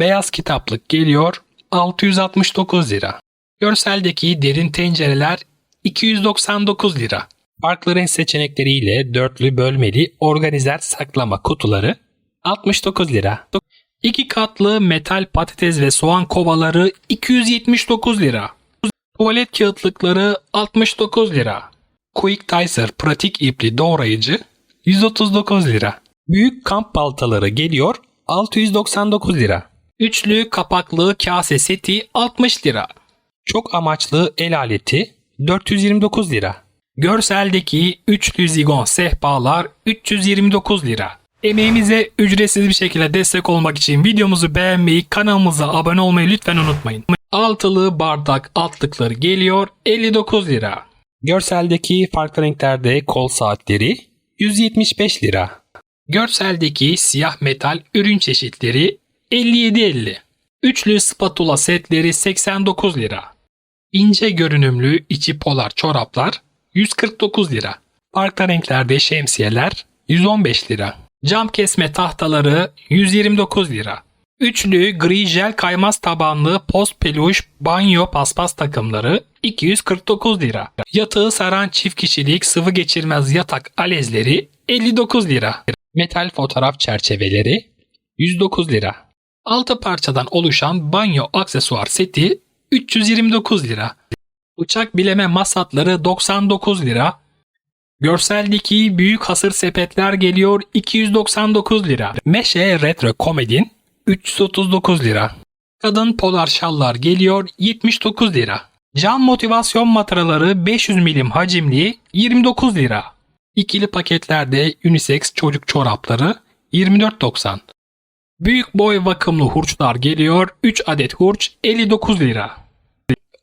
Beyaz kitaplık geliyor 669 lira. Görseldeki derin tencereler 299 lira. Farklı renk seçenekleriyle dörtlü bölmeli organizer saklama kutuları 69 lira. İki katlı metal patates ve soğan kovaları 279 lira. Tuvalet kağıtlıkları 69 lira. Quick Dicer pratik ipli doğrayıcı 139 lira. Büyük kamp baltaları geliyor 699 lira. Üçlü kapaklı kase seti 60 lira. Çok amaçlı el aleti 429 lira. Görseldeki üçlü zigon sehpalar 329 lira. Emeğimize ücretsiz bir şekilde destek olmak için videomuzu beğenmeyi, kanalımıza abone olmayı lütfen unutmayın. Altılı bardak altlıkları geliyor 59 lira. Görseldeki farklı renklerde kol saatleri 175 lira. Görseldeki siyah metal ürün çeşitleri 57.50. Üçlü spatula setleri 89 lira. İnce görünümlü içi polar çoraplar 149 lira. Farklı renklerde şemsiyeler 115 lira. Cam kesme tahtaları 129 lira. Üçlü gri jel kaymaz tabanlı post peluş banyo paspas takımları 249 lira. Yatağı saran çift kişilik sıvı geçirmez yatak alezleri 59 lira. Metal fotoğraf çerçeveleri 109 lira. 6 parçadan oluşan banyo aksesuar seti 329 lira. Uçak bileme masatları 99 lira. Görseldeki büyük hasır sepetler geliyor 299 lira. Meşe Retro Komedin 339 lira. Kadın polar şallar geliyor 79 lira. Cam motivasyon mataraları 500 milim hacimli 29 lira. İkili paketlerde unisex çocuk çorapları 24.90. Büyük boy vakımlı hurçlar geliyor 3 adet hurç 59 lira.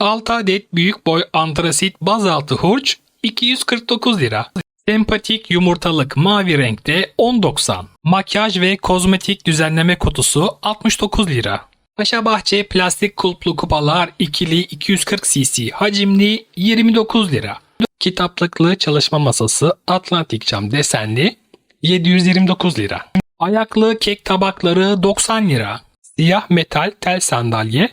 6 adet büyük boy antrasit bazaltı hurç 249 lira. Sempatik yumurtalık mavi renkte 10.90. Makyaj ve kozmetik düzenleme kutusu 69 lira. Paşa Bahçe plastik kulplu kupalar ikili 240 cc hacimli 29 lira. Kitaplıklı çalışma masası Atlantik cam desenli 729 lira. Ayaklı kek tabakları 90 lira. Siyah metal tel sandalye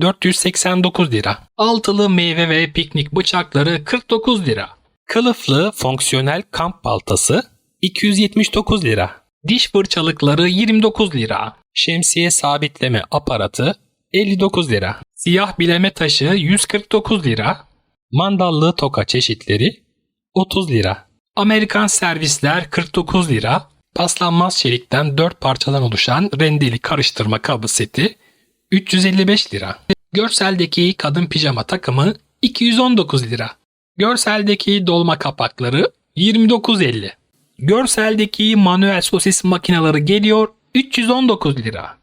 489 lira. Altılı meyve ve piknik bıçakları 49 lira. Kılıflı fonksiyonel kamp baltası 279 lira. Diş fırçalıkları 29 lira. Şemsiye sabitleme aparatı 59 lira. Siyah bileme taşı 149 lira. Mandallı toka çeşitleri 30 lira. Amerikan servisler 49 lira. Paslanmaz çelikten 4 parçadan oluşan rendeli karıştırma kabı seti 355 lira. Görseldeki kadın pijama takımı 219 lira. Görseldeki dolma kapakları 29.50. Görseldeki manuel sosis makineleri geliyor 319 lira.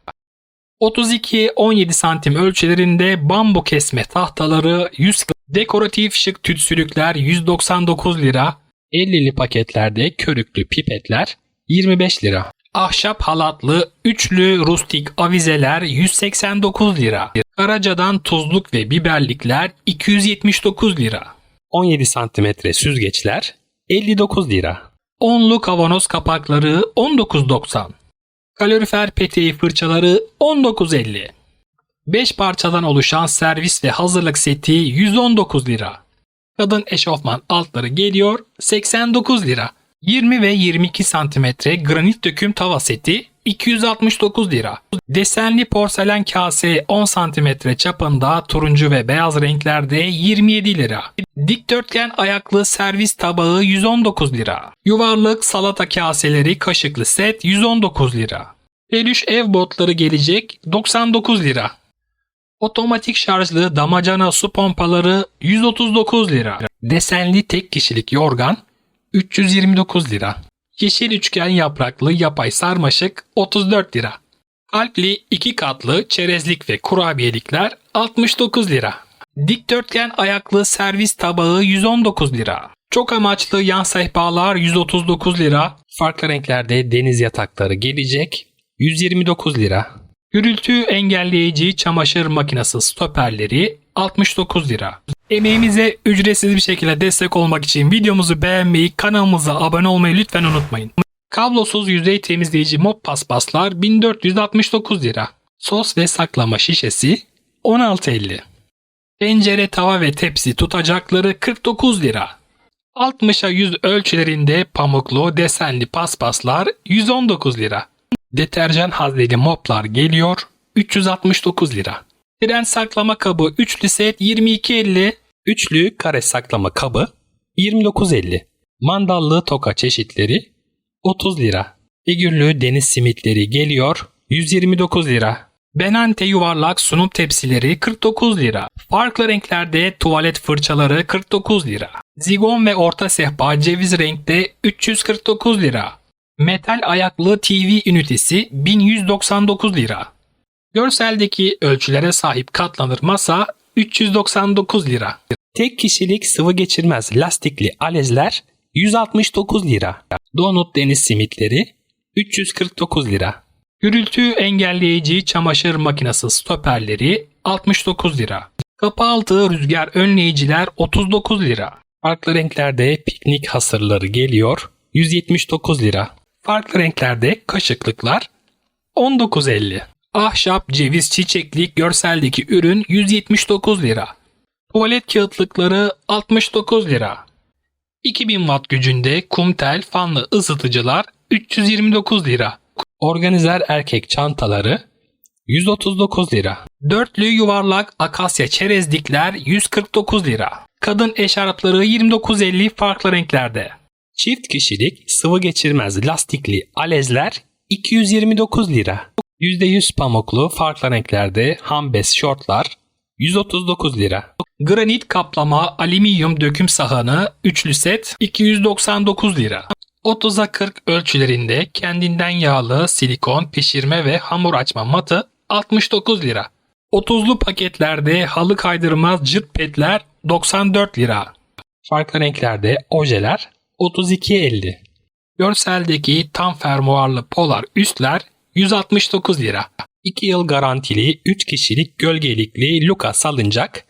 32-17 santim ölçülerinde bambu kesme tahtaları 100 dekoratif şık tütsülükler 199 lira. 50'li paketlerde körüklü pipetler 25 lira. Ahşap halatlı üçlü rustik avizeler 189 lira. Karaca'dan tuzluk ve biberlikler 279 lira. 17 santimetre süzgeçler 59 lira. Onlu kavanoz kapakları 19.90. Kalorifer peteği fırçaları 19.50. 5 parçadan oluşan servis ve hazırlık seti 119 lira. Kadın eşofman altları geliyor 89 lira. 20 ve 22 santimetre granit döküm tava seti 269 lira. Desenli porselen kase 10 santimetre çapında turuncu ve beyaz renklerde 27 lira. Dikdörtgen ayaklı servis tabağı 119 lira. Yuvarlak salata kaseleri kaşıklı set 119 lira. Peluş ev botları gelecek 99 lira. Otomatik şarjlı damacana su pompaları 139 lira. Desenli tek kişilik yorgan 329 lira. Yeşil üçgen yapraklı yapay sarmaşık 34 lira. Kalpli iki katlı çerezlik ve kurabiyelikler 69 lira. Dikdörtgen ayaklı servis tabağı 119 lira. Çok amaçlı yan sehpalar 139 lira. Farklı renklerde deniz yatakları gelecek 129 lira. Gürültü engelleyici çamaşır makinesi stoperleri 69 lira. Emeğimize ücretsiz bir şekilde destek olmak için videomuzu beğenmeyi, kanalımıza abone olmayı lütfen unutmayın. Kablosuz yüzey temizleyici mop paspaslar 1469 lira. Sos ve saklama şişesi 16.50. Tencere, tava ve tepsi tutacakları 49 lira. 60'a 100 ölçülerinde pamuklu desenli paspaslar 119 lira. Deterjan hazneli moplar geliyor 369 lira. Tren saklama kabı üçlü set 22.50. Üçlü kare saklama kabı 29.50. Mandallı toka çeşitleri 30 lira. Figürlü deniz simitleri geliyor 129 lira. Benante yuvarlak sunum tepsileri 49 lira. Farklı renklerde tuvalet fırçaları 49 lira. Zigon ve orta sehpa ceviz renkte 349 lira. Metal ayaklı TV ünitesi 1199 lira. Görseldeki ölçülere sahip katlanır masa 399 lira. Tek kişilik sıvı geçirmez lastikli alezler 169 lira. Donut deniz simitleri 349 lira. Gürültü engelleyici çamaşır makinesi stoperleri 69 lira. Kapı altı rüzgar önleyiciler 39 lira. Farklı renklerde piknik hasırları geliyor 179 lira. Farklı renklerde kaşıklıklar 19.50. Ahşap ceviz çiçeklik görseldeki ürün 179 lira. Tuvalet kağıtlıkları 69 lira. 2000 watt gücünde kumtel fanlı ısıtıcılar 329 lira. Organizer erkek çantaları 139 lira. Dörtlü yuvarlak akasya çerezlikler 149 lira. Kadın eşarpları 29.50 farklı renklerde. Çift kişilik sıvı geçirmez lastikli alezler 229 lira. %100 pamuklu farklı renklerde hambes şortlar 139 lira. Granit kaplama alüminyum döküm sahanı üçlü set 299 lira. 30'a 40 ölçülerinde kendinden yağlı silikon pişirme ve hamur açma matı 69 lira. 30'lu paketlerde halı kaydırmaz cırt petler 94 lira. Farklı renklerde ojeler 32.50. Görseldeki tam fermuarlı polar üstler 169 lira. 2 yıl garantili 3 kişilik gölgelikli Luka salıncak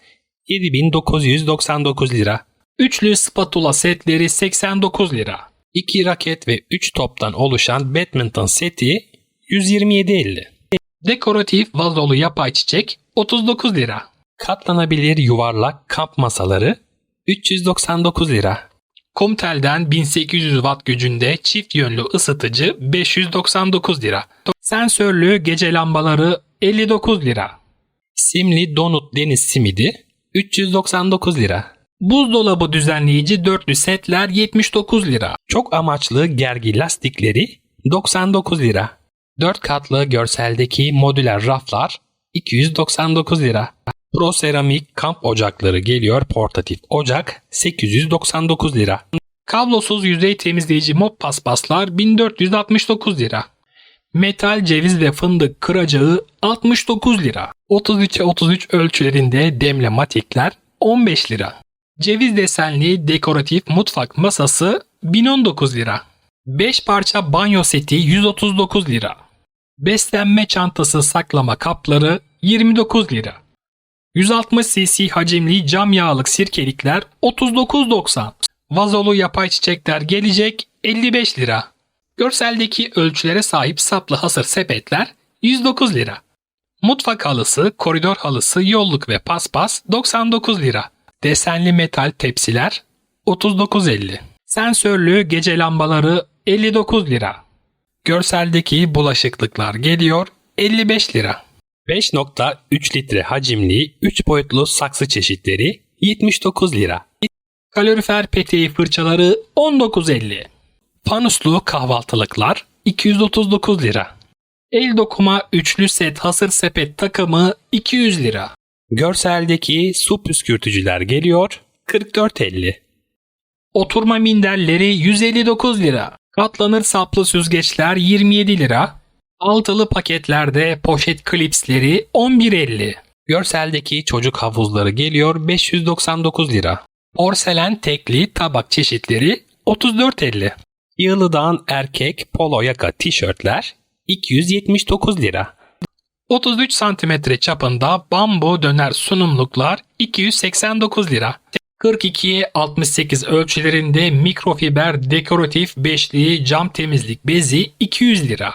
7999 lira. Üçlü spatula setleri 89 lira. 2 raket ve 3 toptan oluşan badminton seti 127.50. Dekoratif vazolu yapay çiçek 39 lira. Katlanabilir yuvarlak kamp masaları 399 lira. Comtel'den 1800 watt gücünde çift yönlü ısıtıcı 599 lira. Sensörlü gece lambaları 59 lira. Simli donut deniz simidi 399 lira. Buzdolabı düzenleyici dörtlü setler 79 lira. Çok amaçlı gergi lastikleri 99 lira. 4 katlı görseldeki modüler raflar 299 lira. Pro seramik kamp ocakları geliyor portatif ocak 899 lira. Kablosuz yüzey temizleyici mop paspaslar 1469 lira. Metal ceviz ve fındık kıracağı 69 lira. 33'e 33 ölçülerinde demlematikler 15 lira. Ceviz desenli dekoratif mutfak masası 1019 lira. 5 parça banyo seti 139 lira. Beslenme çantası saklama kapları 29 lira. 160 cc hacimli cam yağlık sirkelikler 39.90. Vazolu yapay çiçekler gelecek 55 lira. Görseldeki ölçülere sahip saplı hasır sepetler 109 lira. Mutfak halısı, koridor halısı, yolluk ve paspas 99 lira. Desenli metal tepsiler 39.50. Sensörlü gece lambaları 59 lira. Görseldeki bulaşıklıklar geliyor 55 lira. 5.3 litre hacimli 3 boyutlu saksı çeşitleri 79 lira. Kalorifer peteği fırçaları 19.50. Panuslu kahvaltılıklar 239 lira. El dokuma üçlü set hasır sepet takımı 200 lira. Görseldeki su püskürtücüler geliyor 44.50. Oturma minderleri 159 lira. Katlanır saplı süzgeçler 27 lira. Altılı paketlerde poşet klipsleri 11.50. Görseldeki çocuk havuzları geliyor 599 lira. Porselen tekli tabak çeşitleri 34.50. Yığılıdan erkek polo yaka tişörtler 279 lira. 33 santimetre çapında bambu döner sunumluklar 289 lira. 42'ye 68 ölçülerinde mikrofiber dekoratif beşli cam temizlik bezi 200 lira.